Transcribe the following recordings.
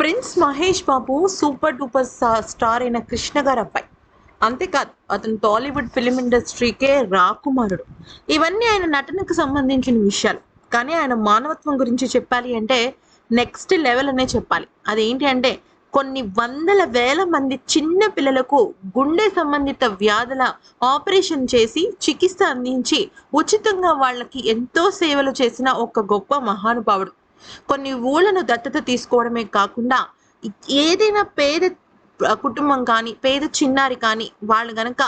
Prince Mahesh Babu super duper star అయిన కృష్ణ గారు అబ్బాయి. అంతేకాదు అతను టాలీవుడ్ ఫిలిం ఇండస్ట్రీకే రాకుమారుడు. ఇవన్నీ ఆయన నటనకు సంబంధించిన విషయాలు. కానీ ఆయన మానవత్వం గురించి చెప్పాలి అంటే నెక్స్ట్ లెవెల్ అనే చెప్పాలి. అదేంటి అంటే కొన్ని వందల వేల మంది చిన్న పిల్లలకు గుండె సంబంధిత వ్యాధుల ఆపరేషన్ చేసి చికిత్స అందించి ఉచితంగా వాళ్ళకి ఎంతో సేవలు చేసిన ఒక గొప్ప మహానుభావుడు. కొన్ని ఊళ్ళను దత్తత తీసుకోవడమే కాకుండా ఏదైనా పేద కుటుంబం కానీ పేద చిన్నారి కానీ వాళ్ళు గనక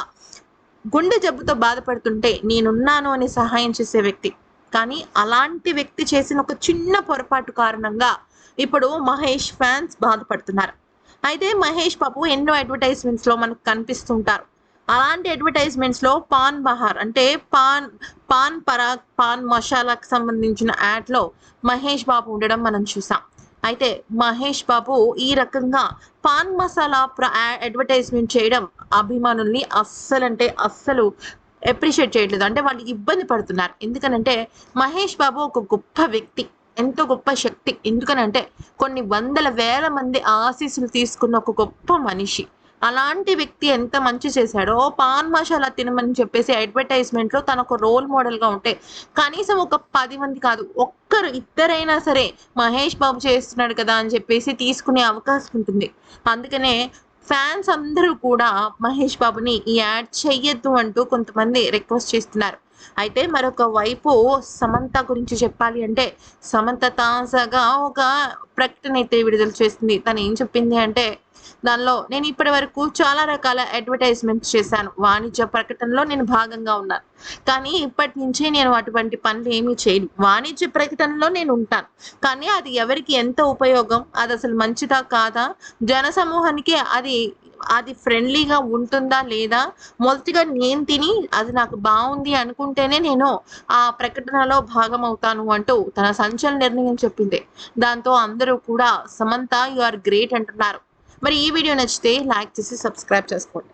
గుండె జబ్బుతో బాధపడుతుంటే నేనున్నాను అని సహాయం చేసే వ్యక్తి. కానీ అలాంటి వ్యక్తి చేసిన ఒక చిన్న పొరపాటు కారణంగా ఇప్పుడు మహేష్ ఫ్యాన్స్ బాధపడుతున్నారు. అయితే మహేష్ బాబు ఎన్నో అడ్వర్టైజ్మెంట్స్లో మనకు కనిపిస్తుంటారు. అలాంటి అడ్వర్టైజ్మెంట్స్లో పాన్ బహార్ అంటే పాన్ పాన్ పరాగ్ పాన్ మసాలాకు సంబంధించిన యాడ్లో మహేష్ బాబు ఉండడం మనం చూసాం. అయితే మహేష్ బాబు ఈ రకంగా పాన్ మసాలా అడ్వర్టైజ్మెంట్ చేయడం అభిమానుల్ని అస్సలు అంటే అస్సలు అప్రిషియేట్ చేయట్లేదు. అంటే వాళ్ళు ఇబ్బంది పడుతున్నారు. ఎందుకనంటే మహేష్ బాబు ఒక గొప్ప వ్యక్తి ఎంతో గొప్ప శక్తి. ఎందుకనంటే కొన్ని వందల వేల మంది ఆశీస్సులు తీసుకున్న ఒక గొప్ప మనిషి. అలాంటి వ్యక్తి ఎంత మంచి చేశాడో పాన్ మసాలా తినమని చెప్పేసి అడ్వర్టైజ్మెంట్లో తన ఒక రోల్ మోడల్గా ఉంటే కనీసం ఒక పది మంది కాదు ఒక్కరు ఇద్దరైనా సరే మహేష్ బాబు చేస్తున్నాడు కదా అని చెప్పేసి తీసుకునే అవకాశం ఉంటుంది. అందుకనే ఫ్యాన్స్ అందరూ కూడా మహేష్ బాబుని ఈ యాడ్ చెయ్యొద్దు అంటూ కొంతమంది రిక్వెస్ట్ చేస్తున్నారు. అయితే మరొక వైపు సమంత గురించి చెప్పాలి అంటే సమంత తాజాగా ఒక ప్రకటన అయితే విడుదల చేసింది. తను ఏం చెప్పింది అంటే దానిలో నేను ఇప్పటి వరకు చాలా రకాల అడ్వర్టైజ్మెంట్స్ చేశాను. వాణిజ్య ప్రకటనలో నేను భాగంగా ఉన్నాను. కానీ ఇప్పటి నుంచే నేను అటువంటి పనులు ఏమీ చేయను. వాణిజ్య ప్రకటనలో నేను ఉంటాను. కానీ అది ఎవరికి ఎంత ఉపయోగం? అది అసలు మంచిదా కాదా? జన సమూహానికి అది అది ఫ్రెండ్లీగా ఉంటుందా లేదా? మొదటిగా నేను తిని అది నాకు బాగుంది అనుకుంటేనే నేను ఆ ప్రకటనలో భాగం అవుతాను అంటూ తన సంచలన నిర్ణయం చెప్పింది. దాంతో అందరూ కూడా సమంత యు ఆర్ గ్రేట్ అంటున్నారు. మరి ఈ వీడియో నచ్చితే లైక్ చేసి సబ్స్క్రైబ్ చేసుకోండి.